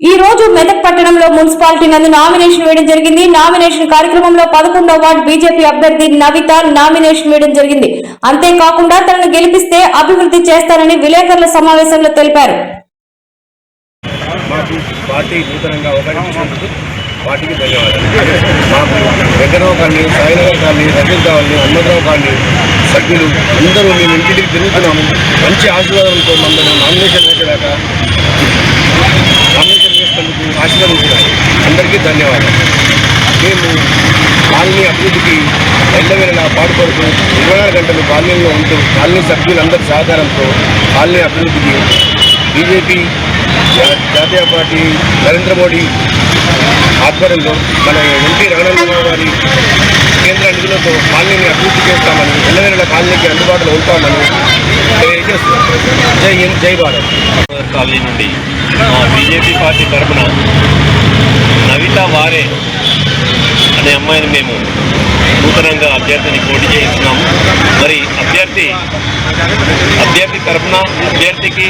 ఈ రోజు మెదక్ పట్టణంలో మున్సిపాలిటీ నందు నామినేషన్ వేయడం జరిగింది. నామినేషన్ కార్యక్రమంలో పదకొండవ వార్డు బీజేపీ అభ్యర్థి నవిత నామినేషన్ వేయడం జరిగింది. అంతేకాకుండా తనను గెలిపిస్తే అభివృద్ధి చేస్తానని విలేకరుల సమావేశంలో తెలిపారు. పార్టీకి ధన్యవాదాలు. మాకు వెంకటరావు కానీ సాయినగర్ కానీ రజత్ కాలనీ హనుమంతరావు కానీ సభ్యులు అందరూ మేము ఇంటికి తిరుగుతున్నాము. మంచి ఆశీర్వాదంతో మమ్మల్ని నామినేషన్ వేసేదాకా నామినేషన్ వేసినందుకు ఆశీర్వదించినారు. అందరికీ ధన్యవాదాలు. మేము కాలనీ అభివృద్ధికి ఎల్లవేళలా పాటుపడుతూ ఇరవై నాలుగు గంటలు కాలనీలో ఉంటూ కాలనీ సభ్యులందరి సహకారంతో కాలనీ అభివృద్ధికి బీజేపీ జాతీయ పార్టీ నరేంద్ర మోడీ ఆధ్వర్యంలో మన ఎంపీ రఘునందరావు గారి కేంద్ర కాలనీని అభివృద్ధి చేస్తామని ఎల్లవేళ కాలనీకి అందుబాటులో ఉంటామని తెలియజేస్తున్నాం. జై హింద్ జై భారత్. కాలనీ నుండి బీజేపీ పార్టీ తరఫున నవిత వారే అనే అమ్మాయిని మేము నూతనంగా అభ్యర్థిని పోటీ చేస్తున్నాము మరి అభ్యర్థి అభ్యర్థి తరఫున అభ్యర్థికి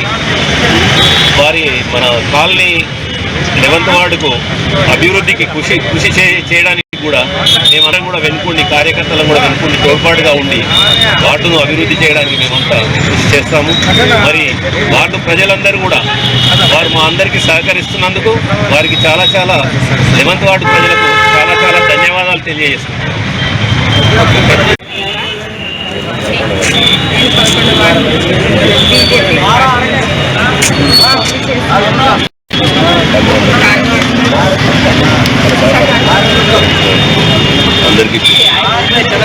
వారి మన కాలనీ లెవెంత్ వార్డుకు అభివృద్ధికి కృషి కృషి చే- చేయడానికి కూడా మేమందరం కూడా వెనుకుండి కార్యకర్తలను కూడా వెనుకుండి తోడ్పాటుగా ఉండి వార్డును అభివృద్ధి చేయడానికి మేమంతా కృషి చేస్తాము. మరి వార్డు ప్రజలందరూ కూడా వారు మా అందరికీ సహకరిస్తున్నందుకు వారికి చాలా చాలా లెవెంత్ వార్డు ప్రజలకు చాలా చాలా ధన్యవాదాలు తెలియజేస్తున్నాను అందరికీ